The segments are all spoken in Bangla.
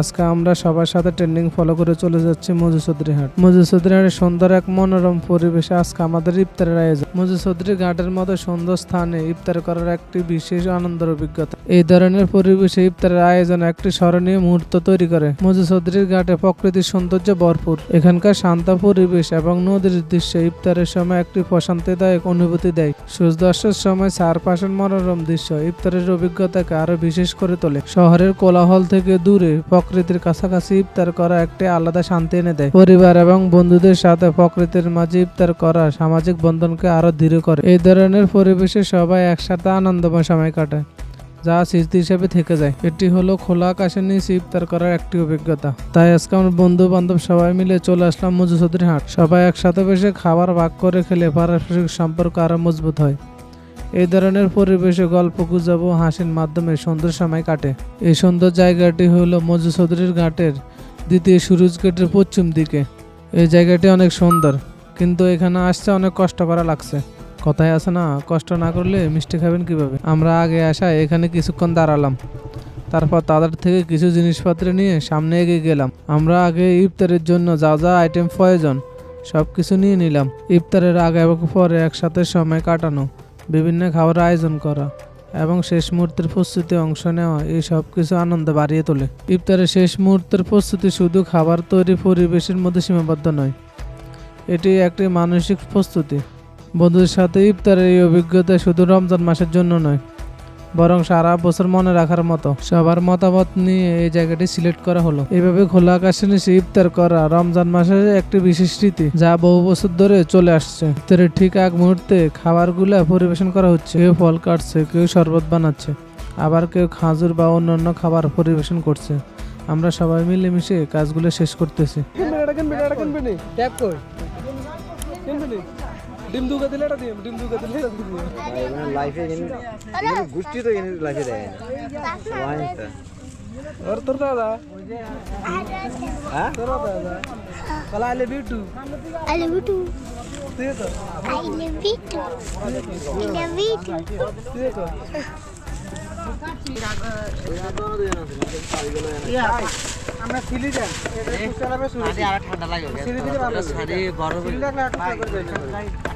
আজকে আমরা সবার সাথে ট্রেন্ডিং ফলো করে চলে যাচ্ছি মজু চৌধুরী হাট। মজু চৌধুরী হাটের সুন্দর এক মনোরম পরিবেশে আজকে আমাদের ইফতারের আয়োজন। মজু চৌধুরী ঘাটের মতো সুন্দর স্থানে ইফতার করার একটি বিশেষ আনন্দের অভিজ্ঞতা। এই ধরনের পরিবেশে ইফতারের আয়োজন একটি স্মরণীয় মুহূর্ত তৈরি করে। মজু চৌধুরীর ঘাটে প্রকৃতির সৌন্দর্য ভরপুর। এখানকার শান্ত পরিবেশ এবং নদীর দৃশ্য ইফতারের সময় একটি প্রশান্তিদায়ক অনুভূতি দেয়। সূর্যাস্তের সময় চারপাশের মনোরম দৃশ্য ইফতারের অভিজ্ঞতাকে আরও বিশেষ করে তোলে। শহরের কোলাহল থেকে দূরে প্রকৃতির কাছাকাছি ইফতার করা একটি আলাদা শান্তি এনে দেয়। পরিবার এবং বন্ধুদের সাথে প্রকৃতির মাঝে ইফতার করা সামাজিক বন্ধনকে আরও দৃঢ় করে। এই ধরনের পরিবেশে সবাই একসাথে আনন্দময় সময় কাটায়, যা স্মৃতি হিসেবে থেকে যায়। এটি হলো খোলা আকাশের নিচে ইফতার করার একটি অভিজ্ঞতা। তাই আজকে আমার বন্ধু বান্ধব সবাই মিলে চলে আসলাম মজু চৌধুরী হাট। সবাই একসাথে বসে খাবার ভাগ করে খেলে পারস্পরিক সম্পর্ক আরও মজবুত হয়। এই ধরনের পরিবেশে গল্প গুজব ও হাসির মাধ্যমে সুন্দর সময় কাটে। এই সুন্দর জায়গাটি হল মজু চৌধুরীর ঘাটের দ্বিতীয় সুরুজ গেটের পশ্চিম দিকে। এই জায়গাটি অনেক সুন্দর, কিন্তু এখানে আসতে অনেক কষ্ট করা লাগছে। কথায় আছে না, কষ্ট না করলে মিষ্টি খাবেন কীভাবে? আমরা আগে আসা এখানে কিছুক্ষণ দাঁড়ালাম। তারপর তাদের থেকে কিছু জিনিসপত্র নিয়ে সামনে এগিয়ে গেলাম। আমরা আগে ইফতারের জন্য যা যা আইটেম প্রয়োজন সব কিছু নিয়ে নিলাম। ইফতারের আগে এবং পরে একসাথে সময় কাটানো। বিভিন্ন খাবার আয়োজন করা এবং শেষ মুহূর্তের প্রস্তুতি অংশ নেওয়া, এই সব কিছু আনন্দ বাড়িয়ে তোলে। ইফতারের শেষ মুহূর্তের প্রস্তুতি শুধু খাবার তৈরি পরিবেশের মধ্যে সীমাবদ্ধ নয়, এটি একটি মানসিক প্রস্তুতি। বন্ধুদের সাথে ইফতারের এই অভিজ্ঞতা শুধু রমজান মাসের জন্য নয় বরং সারা বছর মনে রাখার মতো। সবার মতামত নিয়ে এই জায়গাটি সিলেক্ট করা হলো। এভাবে খোলা আকাশের নিচে ইফতার করা রমজান মাসের একটি বিশেষ স্মৃতি যা বহু বছর ধরে চলে আসছে। ইফতারের ঠিক আগ মুহূর্তে খাবারগুলা পরিবেশন করা হচ্ছে। কেউ ফল কাটছে কেউ শরবত বানাচ্ছে আবার কেউ খাজুর বা অন্যান্য খাবার পরিবেশন করছে। আমরা সবাই মিলেমিশে কাজগুলো শেষ করতেছি। ডিম দুগে দিলে এটা ডিম ডিম দুগে দিলে এটা ডিম মানে লাইফে ইনি গুষ্টি তো ইনি লাইফে দেয় না। और তোর দাদা? হ্যাঁ? তোর দাদা? কলা I love you too I love you তুই তো? I love you I love you তুই তো? আমরা ঠান্ডা লাগে গরম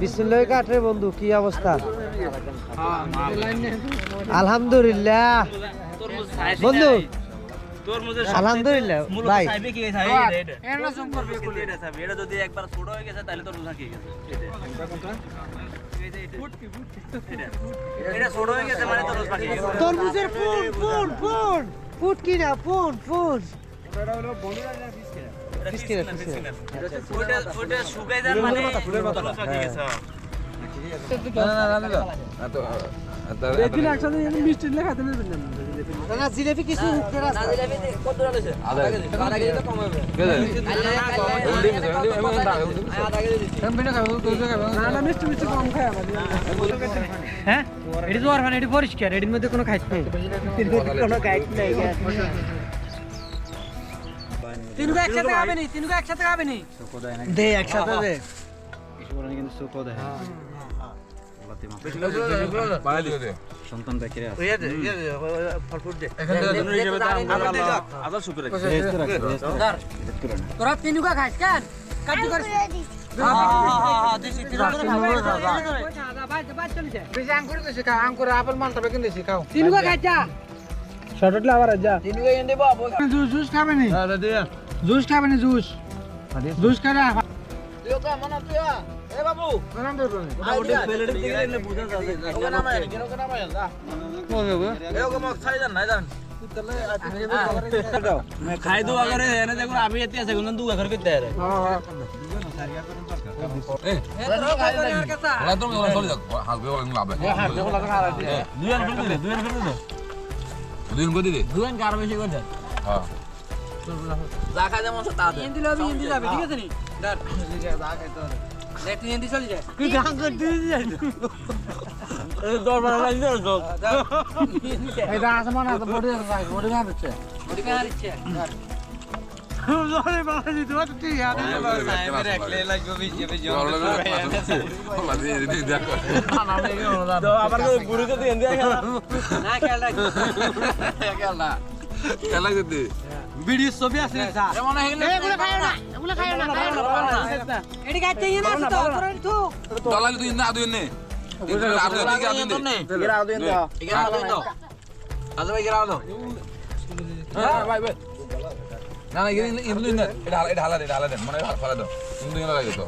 বিসমিল্লাহ কাটরে বন্ধু কি অবস্থা? আলহামদুলিল্লাহ। বন্ধু আলহামদুলিল্লাহ ভাই। তরমুজের ফুল ফুল ফুল ফুট কি না ফুল ফুল খাইতে না না হ্যাঁ এটি তো আর মানে এটি পরিষ্কার এটির মধ্যে কোনো খাইতে নেই কোনো গাইড নাই তিনগো একসাথে খাবে নি তিনগো একসাথে খাবে দে একসাথে দে। বলেন কিন্তু দেয়। তোরা তিনগো খাইস কেন? কাজ করিস। আবার যা। জুস খাবে নি? জুস খাবে নি জুস? জুস খাবে খাই দো আগারে এনে দেখো আমি এতে আছে কোন করতে লাভে দুইজন করে বেশি করে হ্যাঁ। যা খাই যেমন তা দে। হিন্দি লবি হিন্দি যাবে ঠিক আছে নি? দেখ তুই হিন্দি চলে যায় তুই আঙ্কুর দিয়ে যাই দরবার লাগি তো এটা আসমান আছে বডি আছে বডি না দিচ্ছে ওটি কার ইচ্ছে জোরে বাবা দিতে পারছি ঠিক আছে আবার বুড়ি তো দিয়ে না খেয়াল রাখ। খেলা দিতে ভিডিও ছবি আছে স্যার এমন হইলে এগুলো খায় না এগুলো খায় না খায় না এটি খাইতে ইয়ে না তো তোর তো দলা তুই না দুই নে আর দুই দিকে আর দুই নে গিরা দিন দাও গিরা দাও আজ ভাই গিরা দাও হ্যাঁ ভাই ভাই না না ইন্দু ইন্দু এটা এটা হালা দে এটা হালা দে মানে হালা দাও ইন্দু ইন্দু লাগে তো